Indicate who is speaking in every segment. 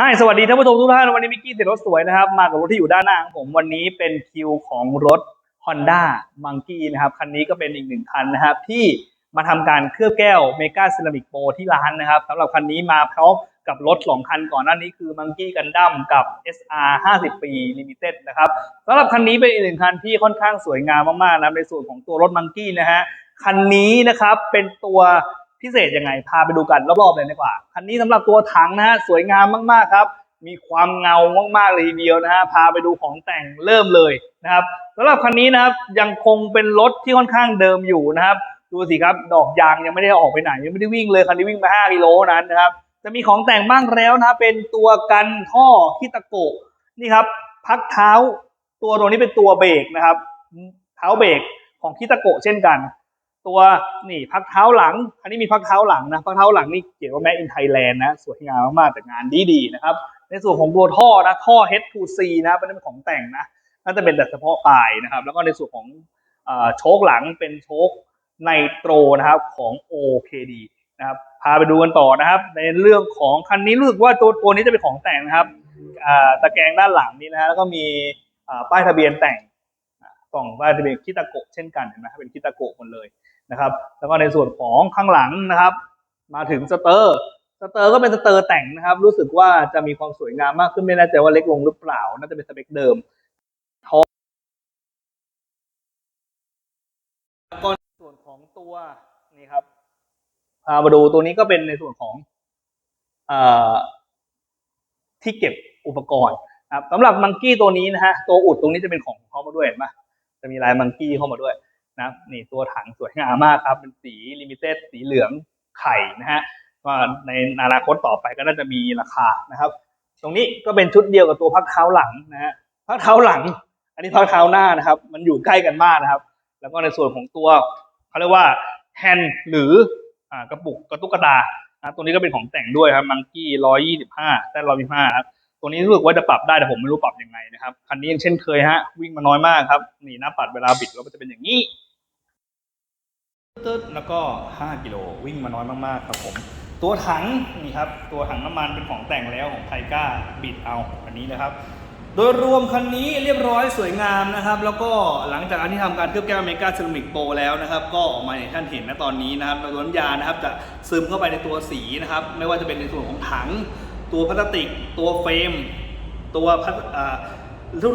Speaker 1: 嗨สวัสดีท่านผู้ชมทุกท่าน วันนี้มิกกี้เสร็จรถสวยนะครับ มากับรถที่อยู่ด้านหน้าของผม วันนี้เป็นคิวของรถ Honda Monkey นะครับ คันนี้ก็เป็นอีกหนึ่งคันนะครับ ที่มาทำการเคลือบแก้วเมกาเซรามิกโปที่ร้านนะครับสำหรับคันนี้มาพร้อมกับรถ 2 คันก่อนหน้านี้คือ Monkey Gundam กับ SR 50 ปี Limited นะครับสำหรับคันนี้เป็นอีกหนึ่งคันที่ค่อนข้างสวยงามมากๆนะในส่วนของตัวรถ Monkey นะฮะคันนี้นะครับเป็นตัว พิเศษยังไง พาไปดูกันรอบๆเลยดีกว่า คันนี้สำหรับตัวถังนะฮะสวยงามมากๆครับ มีความเงามากๆเลยทีเดียวนะฮะ พาไปดูของแต่งเริ่มเลยนะครับสำหรับคันนี้นะครับยังคงเป็นรถที่ค่อนข้างเดิมอยู่นะครับ ดูสิครับดอกยางยังไม่ได้ออกไปไหนยังไม่ได้วิ่งเลยคันนี้วิ่งไป5กิโลนั้นนะครับ จะมีของแต่งบ้างแล้วนะเป็นตัวกันท่อคิตาโกะนี่ครับพักเท้าตัวตัวนี้เป็นตัวเบรกนะครับ เท้าเบรกของคิตาโกะเช่นกัน ตัวนี่พักเท้าหลัง อันนี้มีพักเท้าหลังนะพักเท้าหลังนี่เกี่ยวกับแม d อินไทยแลนด์นะสวยงามมากๆแต่งานดีๆนะครับในส่วนของตัวท่อนะท่อ H2C นะครับเป็นของแต่งนะน่าจะเป็นแต่เฉพาะปลายนะครับ แล้วก็ในส่วนของโชคหลังเป็นโชคไนโตรนะครับของ OKD นะครับพาไปดูกันต่อนะครับ ในเรื่องของคันนี้รู้สึกว่าตัวตัวนี้จะเป็นของแต่งนะครับตะแกรงด้านหลังนี่นะแล้วก็มีป้ายทะเบียนแต่ง กล่องป้ายทะเบียนคิตาโกะเช่นกันเห็นไหมครับเป็นคิตาโกะหมดเลยนะครับ แล้วก็ในส่วนของข้างหลังนะครับ มาถึงสเตอร์สเตอร์ก็เป็นสเตอร์แต่งนะครับ รู้สึกว่าจะมีความสวยงามมากขึ้นไม่แน่ใจว่าเล็กลงหรือเปล่า น่าจะเป็นสเปคเดิมท้องแล้วก็ส่วนของตัวนี่ครับพามาดูตัวนี้ก็เป็นในส่วนของเอ่อที่เก็บอุปกรณ์ครับสำหรับมังกี้ตัวนี้นะฮะตัวอุดตรงนี้จะเป็นของเขามาด้วยเห็นไหม จะมีลายมังกี้เข้ามาด้วยนะนี่ตัวถังสวยงามมากครับ เป็นสีลิมิเต็ดสีเหลืองไข่นะฮะก็ในอนาคตต่อไปก็น่าจะมีราคานะครับ ตรงนี้ก็เป็นชุดเดียวกับตัวพักเท้าหลังนะฮะพักเท้าหลัง อันนี้พักเท้าหน้านะครับ มันอยู่ใกล้กันมากนะครับ แล้วก็ในส่วนของตัวเขาเรียกว่าแฮนด์หรือกระปุกกระตุกกระตานะตัวนี้ก็เป็นของแต่งด้วยครับมังกี้ร้อยยี่สิบห้าแต่ร้อยยี่ห้าครับ ตัวนี้รู้สึกว่าจะปรับได้แต่ผมไม่รู้ปรับยังไงนะครับคันนี้ยังเช่นเคยฮะ วิ่งมาน้อยมากครับ นี่หน้าปัดเวลาบิดก็จะเป็นอย่างนี้ตึ๊ดแล้วก็ 5 กิโลวิ่งมาน้อยมากๆครับผม ตัวถังนี่ครับ ตัวถังน้ำมันเป็นของแต่งแล้วของไทก้าบิดเอาอันนี้นะครับ โดยรวมคันนี้เรียบร้อยสวยงามนะครับ แล้วก็หลังจากที่ทำการเคลือบแก้วเมกาเซรามิกโปรแล้วนะครับ ก็ออกมาอย่างท่านเห็นนะตอนนี้นะครับตัวน้ำยานะครับจะซึมเข้าไปในตัวสีนะครับ ไม่ว่าจะเป็นในส่วนของถัง ตัวพลาสติก ตัวเฟรม ตัว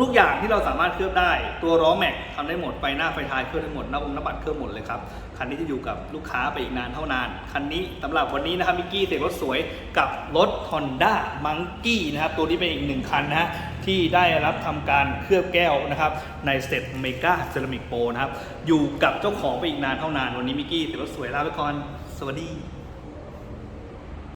Speaker 1: ทุกๆอย่างที่เราสามารถเคลือบได้ ตัวล้อแม็กทำได้หมด ไฟหน้าไฟท้ายเคลือบได้หมดหน้าองค์หน้าบัตรเคลือบหมดเลยครับ คันนี้จะอยู่กับลูกค้าไปอีกนานเท่านาน คันนี้สำหรับวันนี้นะครับมิกกี้เสกรถสวยกับรถ Honda Monkey นะครับ ตัวนี้เป็นอีกหนึ่งคันนะที่ได้รับทำการเคลือบแก้วนะครับ ในสเต็ปเมกาเซรามิกโปนะครับ อยู่กับเจ้าของไปอีกนานเท่านาน วันนี้มิกกี้เสกรถสวยลาไปก่อน สวัสดี